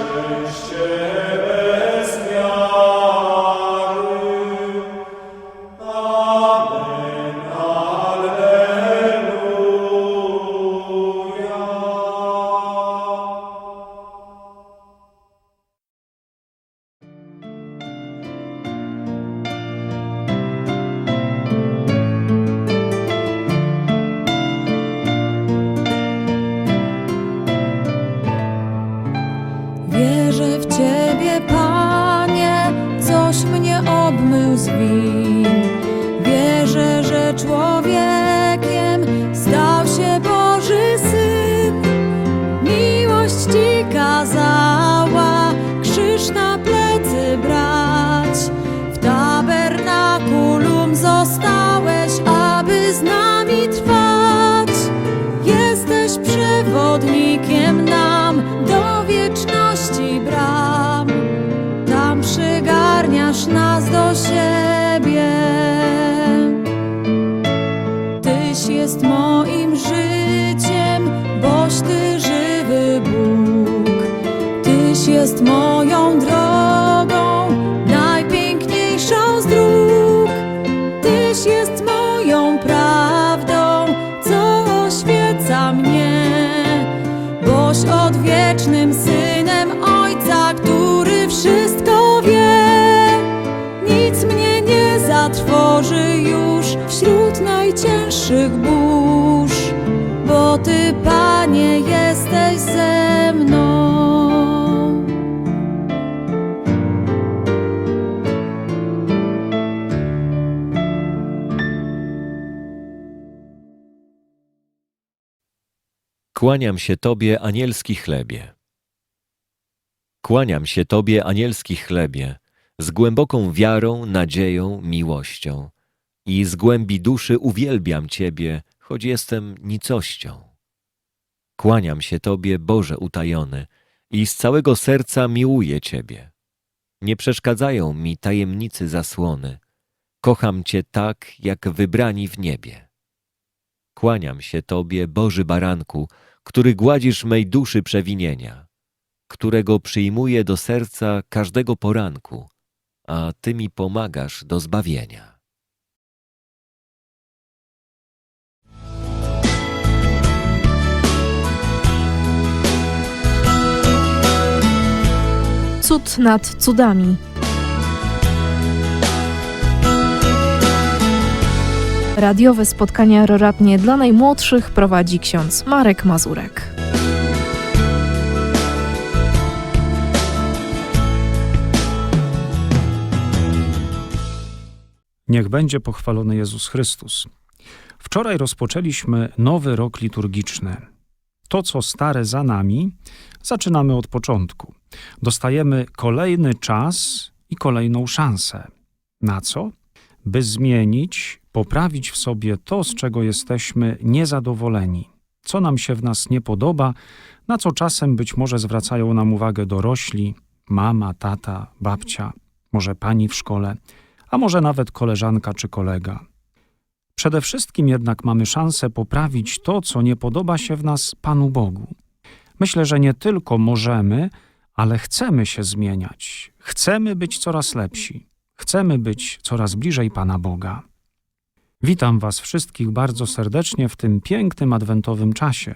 szczęście Kłaniam się Tobie, anielski chlebie. Kłaniam się Tobie, anielski chlebie, z głęboką wiarą, nadzieją, miłością i z głębi duszy uwielbiam Ciebie, choć jestem nicością. Kłaniam się Tobie, Boże utajony, i z całego serca miłuję Ciebie. Nie przeszkadzają mi tajemnicy zasłony. Kocham Cię tak, jak wybrani w niebie. Kłaniam się Tobie, Boży Baranku, który gładzisz mej duszy przewinienia, którego przyjmuję do serca każdego poranku, a Ty mi pomagasz do zbawienia. Cud nad cudami. Radiowe spotkania roratnie dla najmłodszych prowadzi ksiądz Marek Mazurek. Niech będzie pochwalony Jezus Chrystus. Wczoraj rozpoczęliśmy nowy rok liturgiczny. To, co stare za nami, zaczynamy od początku. Dostajemy kolejny czas i kolejną szansę. Na co? By zmienić, poprawić w sobie to, z czego jesteśmy niezadowoleni, co nam się w nas nie podoba, na co czasem być może zwracają nam uwagę dorośli, mama, tata, babcia, może pani w szkole – a może nawet koleżanka czy kolega. Przede wszystkim jednak mamy szansę poprawić to, co nie podoba się w nas Panu Bogu. Myślę, że nie tylko możemy, ale chcemy się zmieniać. Chcemy być coraz lepsi. Chcemy być coraz bliżej Pana Boga. Witam Was wszystkich bardzo serdecznie w tym pięknym adwentowym czasie.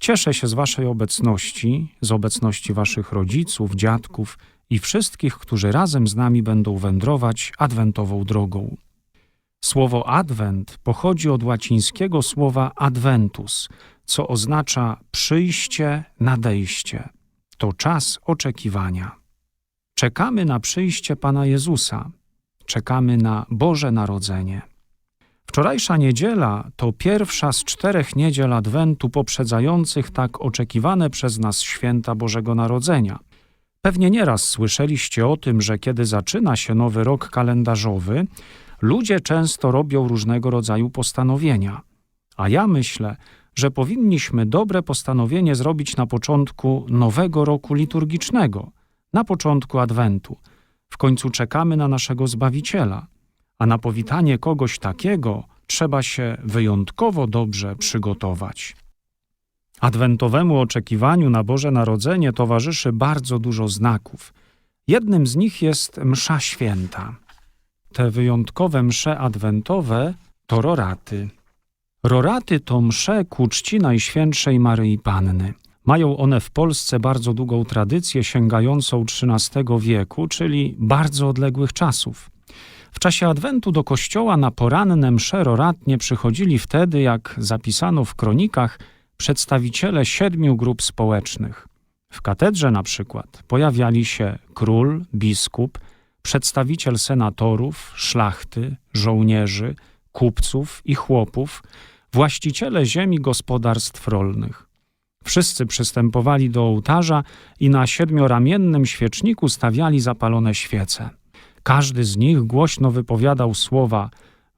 Cieszę się z Waszej obecności, z obecności Waszych rodziców, dziadków i wszystkich, którzy razem z nami będą wędrować adwentową drogą. Słowo adwent pochodzi od łacińskiego słowa adventus, co oznacza przyjście, nadejście. To czas oczekiwania. Czekamy na przyjście Pana Jezusa. Czekamy na Boże Narodzenie. Wczorajsza niedziela to pierwsza z czterech niedziel Adwentu poprzedzających tak oczekiwane przez nas święta Bożego Narodzenia – Pewnie nieraz słyszeliście o tym, że kiedy zaczyna się nowy rok kalendarzowy, ludzie często robią różnego rodzaju postanowienia. A ja myślę, że powinniśmy dobre postanowienie zrobić na początku nowego roku liturgicznego, na początku Adwentu. W końcu czekamy na naszego Zbawiciela, a na powitanie kogoś takiego trzeba się wyjątkowo dobrze przygotować. Adwentowemu oczekiwaniu na Boże Narodzenie towarzyszy bardzo dużo znaków. Jednym z nich jest msza święta. Te wyjątkowe msze adwentowe to roraty. Roraty to msze ku czci Najświętszej Maryi Panny. Mają one w Polsce bardzo długą tradycję sięgającą XIII wieku, czyli bardzo odległych czasów. W czasie Adwentu do kościoła na poranne msze roratnie przychodzili wtedy, jak zapisano w kronikach, przedstawiciele siedmiu grup społecznych. W katedrze na przykład pojawiali się król, biskup, przedstawiciel senatorów, szlachty, żołnierzy, kupców i chłopów, właściciele ziemi gospodarstw rolnych. Wszyscy przystępowali do ołtarza i na siedmioramiennym świeczniku stawiali zapalone świece. Każdy z nich głośno wypowiadał słowa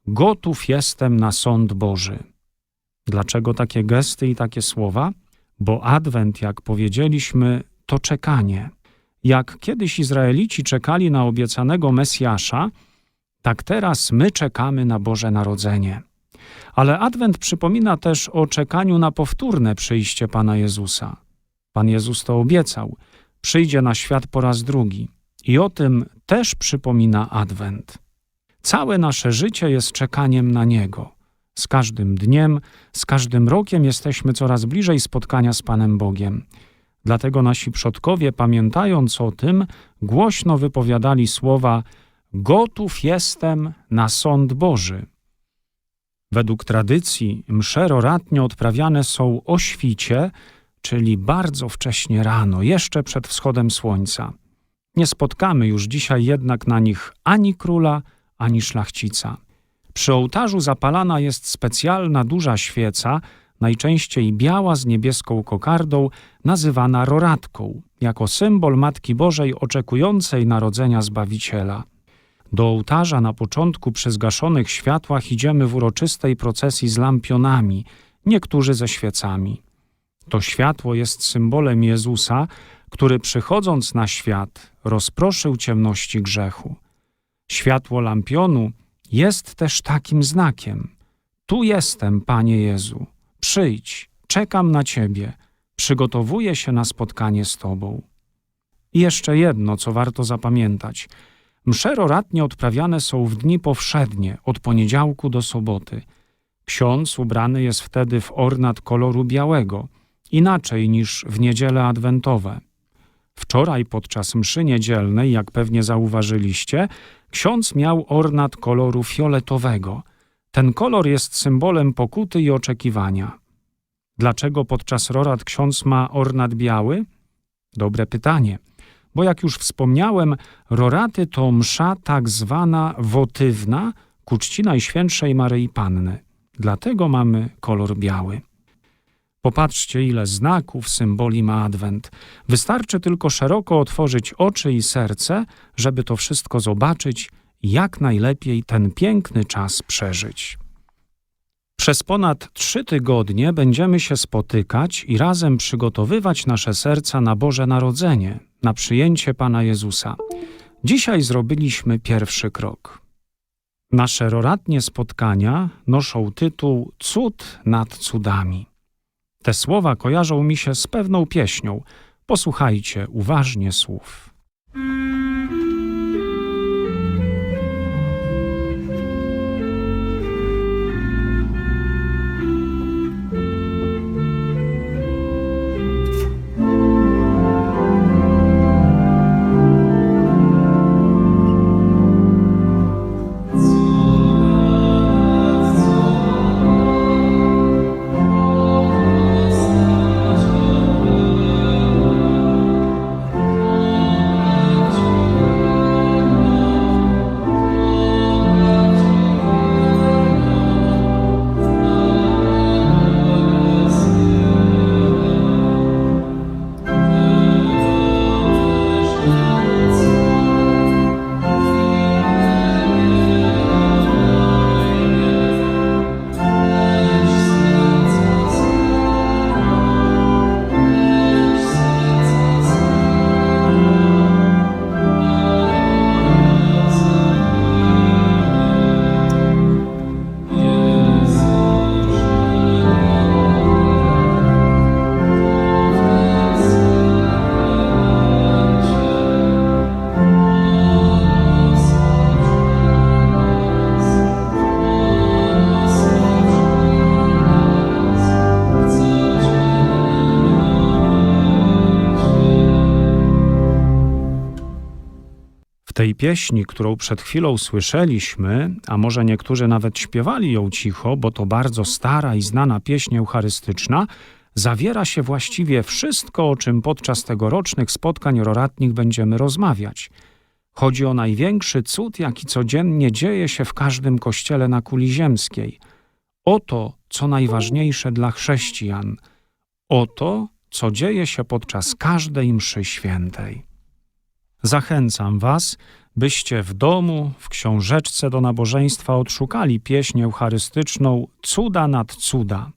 Gotów jestem na sąd Boży. Dlaczego takie gesty i takie słowa? Bo Adwent, jak powiedzieliśmy, to czekanie. Jak kiedyś Izraelici czekali na obiecanego Mesjasza, tak teraz my czekamy na Boże Narodzenie. Ale Adwent przypomina też o czekaniu na powtórne przyjście Pana Jezusa. Pan Jezus to obiecał, przyjdzie na świat po raz drugi. I o tym też przypomina Adwent. Całe nasze życie jest czekaniem na Niego. Z każdym dniem, z każdym rokiem jesteśmy coraz bliżej spotkania z Panem Bogiem. Dlatego nasi przodkowie, pamiętając o tym, głośno wypowiadali słowa: Gotów jestem na sąd Boży. Według tradycji msze roratnie odprawiane są o świcie, czyli bardzo wcześnie rano, jeszcze przed wschodem słońca. Nie spotkamy już dzisiaj jednak na nich ani króla, ani szlachcica. Przy ołtarzu zapalana jest specjalna duża świeca, najczęściej biała z niebieską kokardą, nazywana roratką, jako symbol Matki Bożej oczekującej narodzenia Zbawiciela. Do ołtarza na początku przy zgaszonych światłach idziemy w uroczystej procesji z lampionami, niektórzy ze świecami. To światło jest symbolem Jezusa, który przychodząc na świat rozproszył ciemności grzechu. Światło lampionu jest też takim znakiem. Tu jestem, Panie Jezu. Przyjdź, czekam na Ciebie, przygotowuję się na spotkanie z Tobą. I jeszcze jedno, co warto zapamiętać. Msze roratnie odprawiane są w dni powszednie, od poniedziałku do soboty. Ksiądz ubrany jest wtedy w ornat koloru białego, inaczej niż w niedziele adwentowe. Wczoraj podczas mszy niedzielnej, jak pewnie zauważyliście, ksiądz miał ornat koloru fioletowego. Ten kolor jest symbolem pokuty i oczekiwania. Dlaczego podczas rorat ksiądz ma ornat biały? Dobre pytanie. Bo jak już wspomniałem, roraty to msza tak zwana wotywna ku czci Najświętszej Maryi Panny. Dlatego mamy kolor biały. Popatrzcie, ile znaków, symboli ma Adwent. Wystarczy tylko szeroko otworzyć oczy i serce, żeby to wszystko zobaczyć jak najlepiej ten piękny czas przeżyć. Przez ponad trzy tygodnie będziemy się spotykać i razem przygotowywać nasze serca na Boże Narodzenie, na przyjęcie Pana Jezusa. Dzisiaj zrobiliśmy pierwszy krok. Nasze roratnie spotkania noszą tytuł Cud nad cudami. Te słowa kojarzą mi się z pewną pieśnią. Posłuchajcie uważnie słów. Pieśni, którą przed chwilą słyszeliśmy, a może niektórzy nawet śpiewali ją cicho, bo to bardzo stara i znana pieśń eucharystyczna, zawiera się właściwie wszystko, o czym podczas tegorocznych spotkań roratnich będziemy rozmawiać. Chodzi o największy cud, jaki codziennie dzieje się w każdym kościele na kuli ziemskiej. O to, co najważniejsze dla chrześcijan. O to, co dzieje się podczas każdej mszy świętej. Zachęcam Was, byście w domu, w książeczce do nabożeństwa odszukali pieśń eucharystyczną Cuda nad cuda.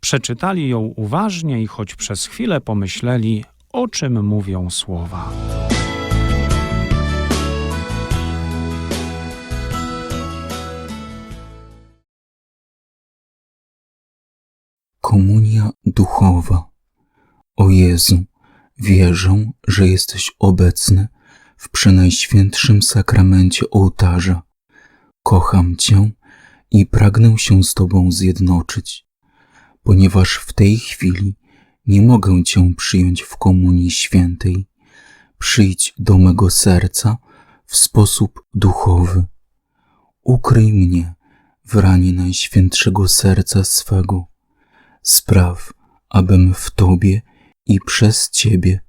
Przeczytali ją uważnie i choć przez chwilę pomyśleli, o czym mówią słowa. Komunia duchowa. O Jezu, wierzę, że jesteś obecny w przenajświętszym sakramencie ołtarza. Kocham Cię i pragnę się z Tobą zjednoczyć, ponieważ w tej chwili nie mogę Cię przyjąć w komunii świętej. Przyjdź do mego serca w sposób duchowy. Ukryj mnie w ranie Najświętszego Serca swego. Spraw, abym w Tobie i przez Ciebie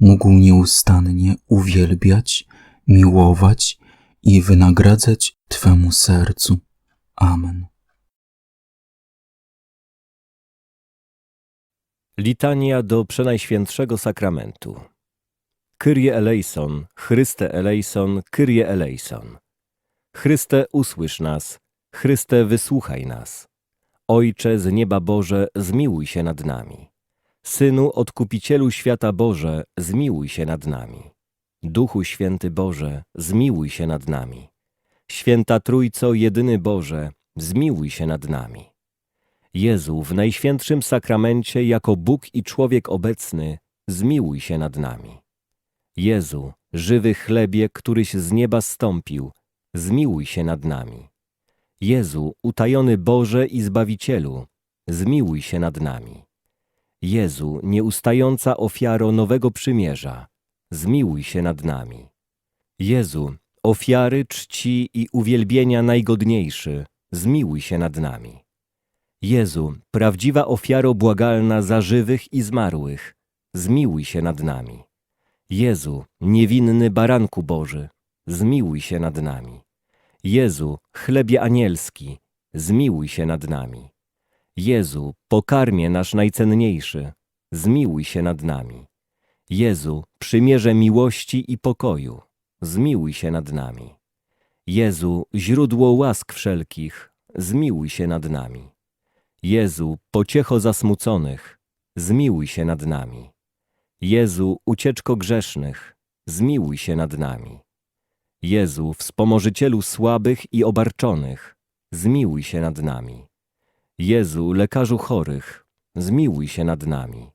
mógł nieustannie uwielbiać, miłować i wynagradzać Twemu sercu. Amen. Litania do Przenajświętszego Sakramentu. Kyrie eleison, Chryste eleison, Kyrie eleison. Chryste, usłysz nas, Chryste, wysłuchaj nas. Ojcze z nieba Boże, zmiłuj się nad nami. Synu, Odkupicielu świata Boże, zmiłuj się nad nami. Duchu Święty Boże, zmiłuj się nad nami. Święta Trójco, jedyny Boże, zmiłuj się nad nami. Jezu, w Najświętszym Sakramencie, jako Bóg i człowiek obecny, zmiłuj się nad nami. Jezu, żywy chlebie, któryś z nieba stąpił, zmiłuj się nad nami. Jezu, utajony Boże i Zbawicielu, zmiłuj się nad nami. Jezu, nieustająca ofiaro nowego przymierza, zmiłuj się nad nami. Jezu, ofiary czci i uwielbienia najgodniejszy, zmiłuj się nad nami. Jezu, prawdziwa ofiaro błagalna za żywych i zmarłych, zmiłuj się nad nami. Jezu, niewinny baranku Boży, zmiłuj się nad nami. Jezu, chlebie anielski, zmiłuj się nad nami. Jezu, pokarmie nasz najcenniejszy, zmiłuj się nad nami. Jezu, przymierze miłości i pokoju, zmiłuj się nad nami. Jezu, źródło łask wszelkich, zmiłuj się nad nami. Jezu, pociecho zasmuconych, zmiłuj się nad nami. Jezu, ucieczko grzesznych, zmiłuj się nad nami. Jezu, wspomożycielu słabych i obarczonych, zmiłuj się nad nami. Jezu, lekarzu chorych, zmiłuj się nad nami.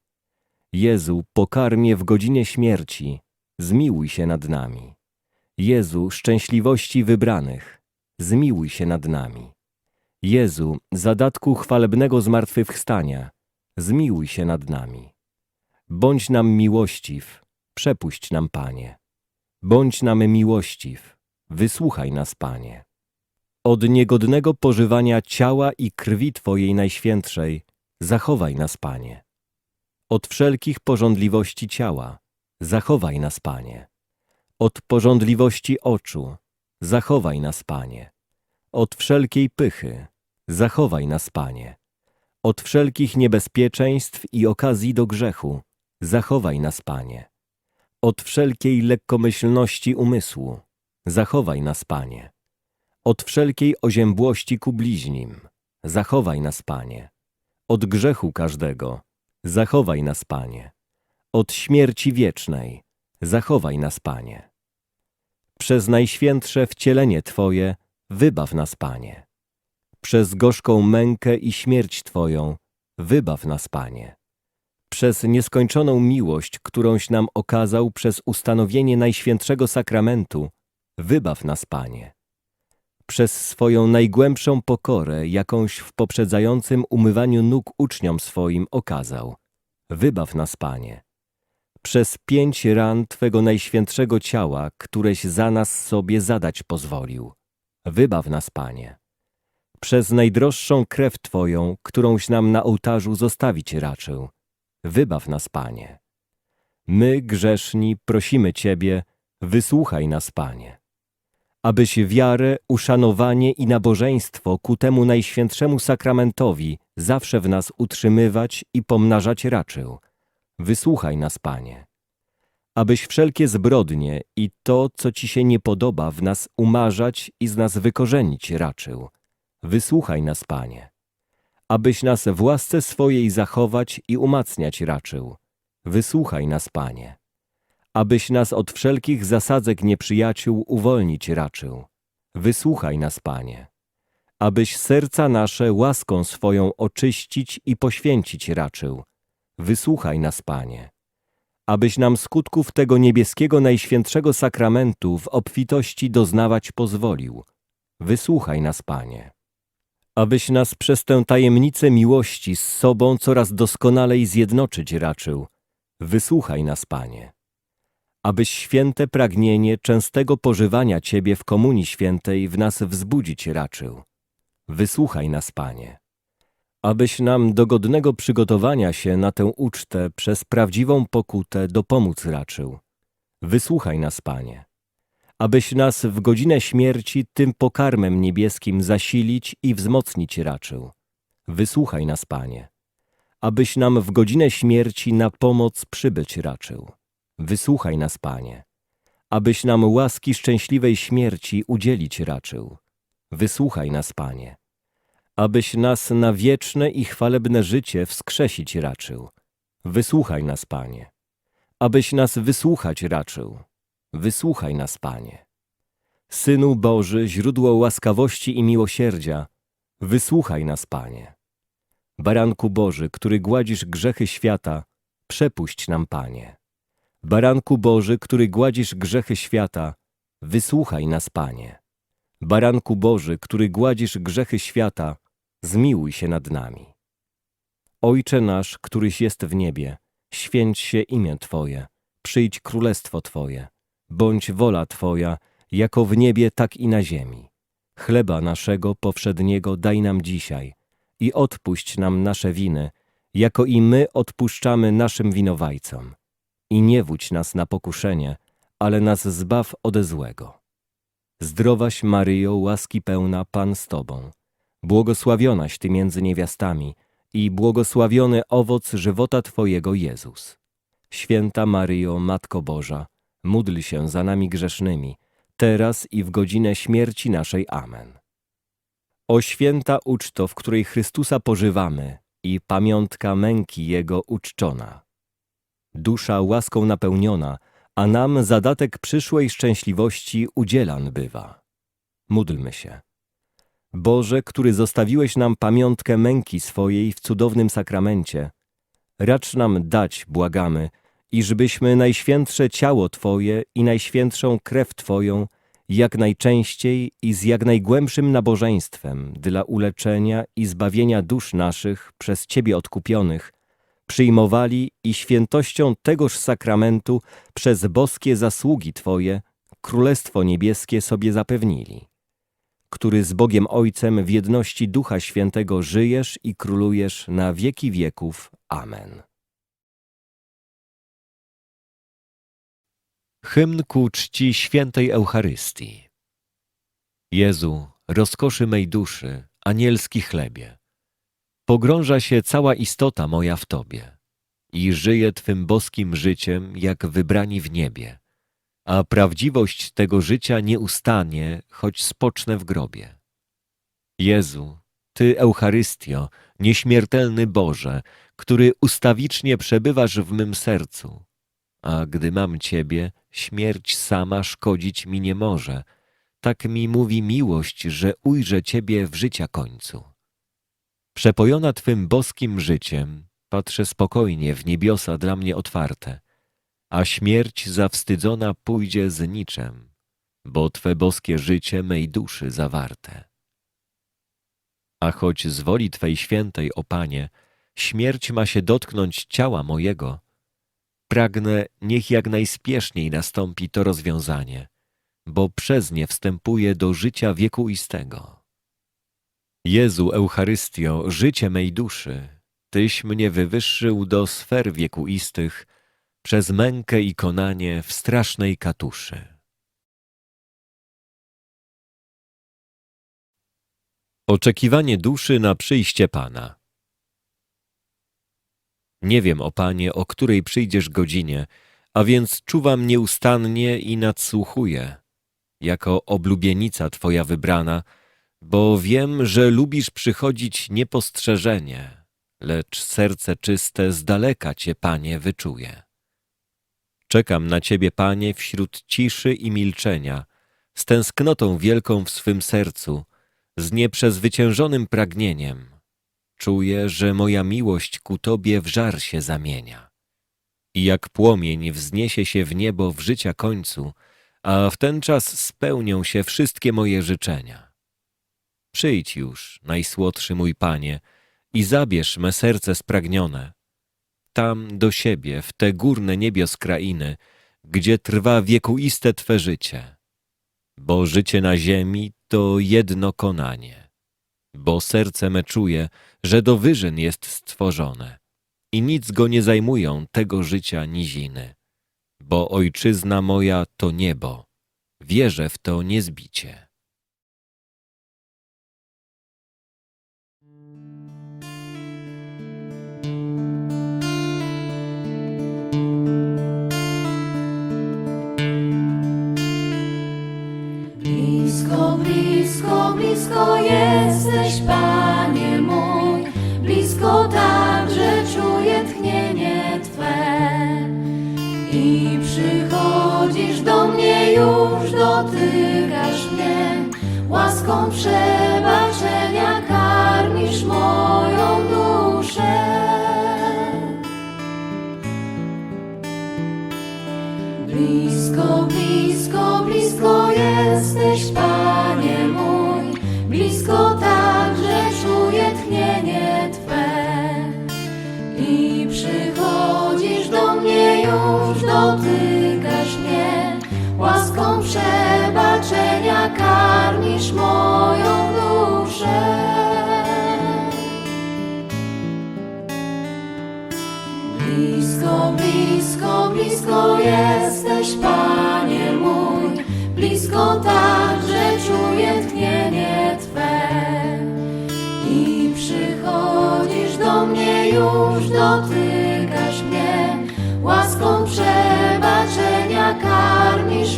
Jezu, pokarmie w godzinie śmierci, zmiłuj się nad nami. Jezu, szczęśliwości wybranych, zmiłuj się nad nami. Jezu, zadatku chwalebnego zmartwychwstania, zmiłuj się nad nami. Bądź nam miłościw, przepuść nam, Panie. Bądź nam miłościw, wysłuchaj nas, Panie. Od niegodnego pożywania ciała i krwi Twojej Najświętszej zachowaj nas, Panie. Od wszelkich porządliwości ciała zachowaj nas, Panie. Od porządliwości oczu zachowaj nas, Panie. Od wszelkiej pychy zachowaj nas, Panie. Od wszelkich niebezpieczeństw i okazji do grzechu zachowaj nas, Panie. Od wszelkiej lekkomyślności umysłu zachowaj nas, Panie. Od wszelkiej oziębłości ku bliźnim zachowaj nas, Panie. Od grzechu każdego zachowaj nas, Panie. Od śmierci wiecznej zachowaj nas, Panie. Przez najświętsze wcielenie Twoje wybaw nas, Panie. Przez gorzką mękę i śmierć Twoją wybaw nas, Panie. Przez nieskończoną miłość, którąś nam okazał przez ustanowienie Najświętszego Sakramentu, wybaw nas, Panie. Przez swoją najgłębszą pokorę, jakąś w poprzedzającym umywaniu nóg uczniom swoim okazał, wybaw nas, Panie. Przez pięć ran Twego Najświętszego Ciała, któreś za nas sobie zadać pozwolił, wybaw nas, Panie. Przez najdroższą krew Twoją, którąś nam na ołtarzu zostawić raczył, wybaw nas, Panie. My, grzeszni, prosimy Ciebie, wysłuchaj nas, Panie. Abyś wiarę, uszanowanie i nabożeństwo ku temu Najświętszemu Sakramentowi zawsze w nas utrzymywać i pomnażać raczył. Wysłuchaj nas, Panie. Abyś wszelkie zbrodnie i to, co Ci się nie podoba, w nas umarzać i z nas wykorzenić raczył. Wysłuchaj nas, Panie. Abyś nas w łasce swojej zachować i umacniać raczył. Wysłuchaj nas, Panie. Abyś nas od wszelkich zasadzek nieprzyjaciół uwolnić raczył. Wysłuchaj nas, Panie. Abyś serca nasze łaską swoją oczyścić i poświęcić raczył. Wysłuchaj nas, Panie. Abyś nam skutków tego niebieskiego najświętszego sakramentu w obfitości doznawać pozwolił. Wysłuchaj nas, Panie. Abyś nas przez tę tajemnicę miłości z sobą coraz doskonalej zjednoczyć raczył. Wysłuchaj nas, Panie. Abyś święte pragnienie częstego pożywania Ciebie w Komunii Świętej w nas wzbudzić raczył. Wysłuchaj nas, Panie. Abyś nam do godnego przygotowania się na tę ucztę przez prawdziwą pokutę dopomóc raczył. Wysłuchaj nas, Panie. Abyś nas w godzinę śmierci tym pokarmem niebieskim zasilić i wzmocnić raczył. Wysłuchaj nas, Panie. abyś nam w godzinę śmierci na pomoc przybyć raczył. Wysłuchaj nas, Panie. Abyś nam łaski szczęśliwej śmierci udzielić raczył. Wysłuchaj nas, Panie. Abyś nas na wieczne i chwalebne życie wskrzesić raczył. Wysłuchaj nas, Panie. Abyś nas wysłuchać raczył. Wysłuchaj nas, Panie. Synu Boży, źródło łaskawości i miłosierdzia, wysłuchaj nas, Panie. Baranku Boży, który gładzisz grzechy świata, przepuść nam, Panie. Baranku Boży, który gładzisz grzechy świata, wysłuchaj nas, Panie. Baranku Boży, który gładzisz grzechy świata, zmiłuj się nad nami. Ojcze nasz, któryś jest w niebie, święć się imię Twoje, przyjdź królestwo Twoje, bądź wola Twoja, jako w niebie, tak i na ziemi. Chleba naszego powszedniego daj nam dzisiaj i odpuść nam nasze winy, jako i my odpuszczamy naszym winowajcom. I nie wódź nas na pokuszenie, ale nas zbaw ode złego. Zdrowaś Maryjo, łaski pełna, Pan z Tobą. Błogosławionaś Ty między niewiastami i błogosławiony owoc żywota Twojego Jezus. Święta Maryjo, Matko Boża, módl się za nami grzesznymi, teraz i w godzinę śmierci naszej. Amen. O święta uczto, w której Chrystusa pożywamy i pamiątka męki Jego uczczona. Dusza łaską napełniona, a nam zadatek przyszłej szczęśliwości udzielan bywa. Módlmy się. Boże, który zostawiłeś nam pamiątkę męki swojej w cudownym sakramencie, racz nam dać, błagamy, iżbyśmy najświętsze ciało Twoje i najświętszą krew Twoją jak najczęściej i z jak najgłębszym nabożeństwem dla uleczenia i zbawienia dusz naszych przez Ciebie odkupionych przyjmowali i świętością tegoż sakramentu przez boskie zasługi Twoje Królestwo Niebieskie sobie zapewnili, który z Bogiem Ojcem w jedności Ducha Świętego żyjesz i królujesz na wieki wieków. Amen. Hymn ku czci świętej Eucharystii. Jezu, rozkoszy mej duszy, anielski chlebie, pogrąża się cała istota moja w Tobie i żyje Twym boskim życiem, jak wybrani w niebie, a prawdziwość tego życia nie ustanie, choć spocznę w grobie. Jezu, Ty, Eucharystio, nieśmiertelny Boże, który ustawicznie przebywasz w mym sercu, a gdy mam Ciebie, śmierć sama szkodzić mi nie może. Tak mi mówi miłość, że ujrzę Ciebie w życia końcu. Przepojona Twym boskim życiem, patrzę spokojnie w niebiosa dla mnie otwarte, a śmierć zawstydzona pójdzie z niczem, bo Twe boskie życie mej duszy zawarte. A choć z woli Twej świętej, o Panie, śmierć ma się dotknąć ciała mojego, pragnę, niech jak najspieszniej nastąpi to rozwiązanie, bo przez nie wstępuję do życia wiekuistego. Jezu Eucharystio, życie mej duszy, Tyś mnie wywyższył do sfer wiekuistych przez mękę i konanie w strasznej katuszy. Oczekiwanie duszy na przyjście Pana Nie wiem, o Panie, o której przyjdziesz godzinie, a więc czuwam nieustannie i nadsłuchuję, jako oblubienica Twoja wybrana, bo wiem, że lubisz przychodzić niepostrzeżenie, lecz serce czyste z daleka Cię, Panie, wyczuje. Czekam na Ciebie, Panie, wśród ciszy i milczenia, z tęsknotą wielką w swym sercu, z nieprzezwyciężonym pragnieniem. Czuję, że moja miłość ku Tobie w żar się zamienia. I jak płomień wzniesie się w niebo w życia końcu, a w ten czas spełnią się wszystkie moje życzenia. Przyjdź już, najsłodszy mój Panie, i zabierz me serce spragnione, tam do siebie, w te górne niebios krainy, gdzie trwa wiekuiste Twe życie. Bo życie na ziemi to jedno konanie. Bo serce me czuje, że do wyżyn jest stworzone i nic go nie zajmują tego życia niziny. Bo ojczyzna moja to niebo, wierzę w to niezbicie. blisko jesteś, Panie mój, blisko tak, że czuję tchnienie Twe. I przychodzisz do mnie, już dotykasz mnie, łaską przebaczenia karmisz moją duszę. Blisko, blisko, blisko jesteś, Panie. Już, dotykasz mnie, łaską przebaczenia karmisz moją duszę. Blisko, blisko, blisko jesteś, Panie mój, blisko także czuję tchnienie Twe. I przychodzisz do mnie już, dotykasz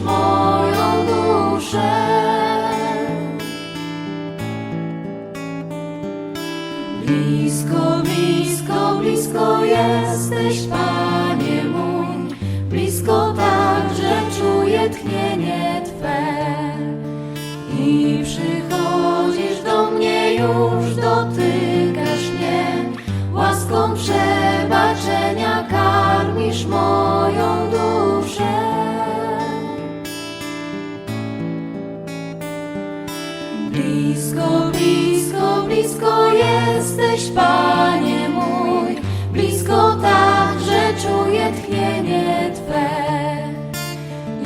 moją duszę. Blisko, blisko, blisko jesteś, Panie mój, blisko także czuję tchnienie Twe. I przychodzisz do mnie już, dotykasz jesteś, Panie mój, blisko także czuję tchnienie Twe.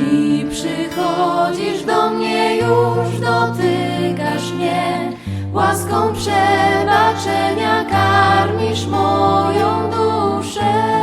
I przychodzisz do mnie już, dotykasz mnie, łaską przebaczenia karmisz moją duszę.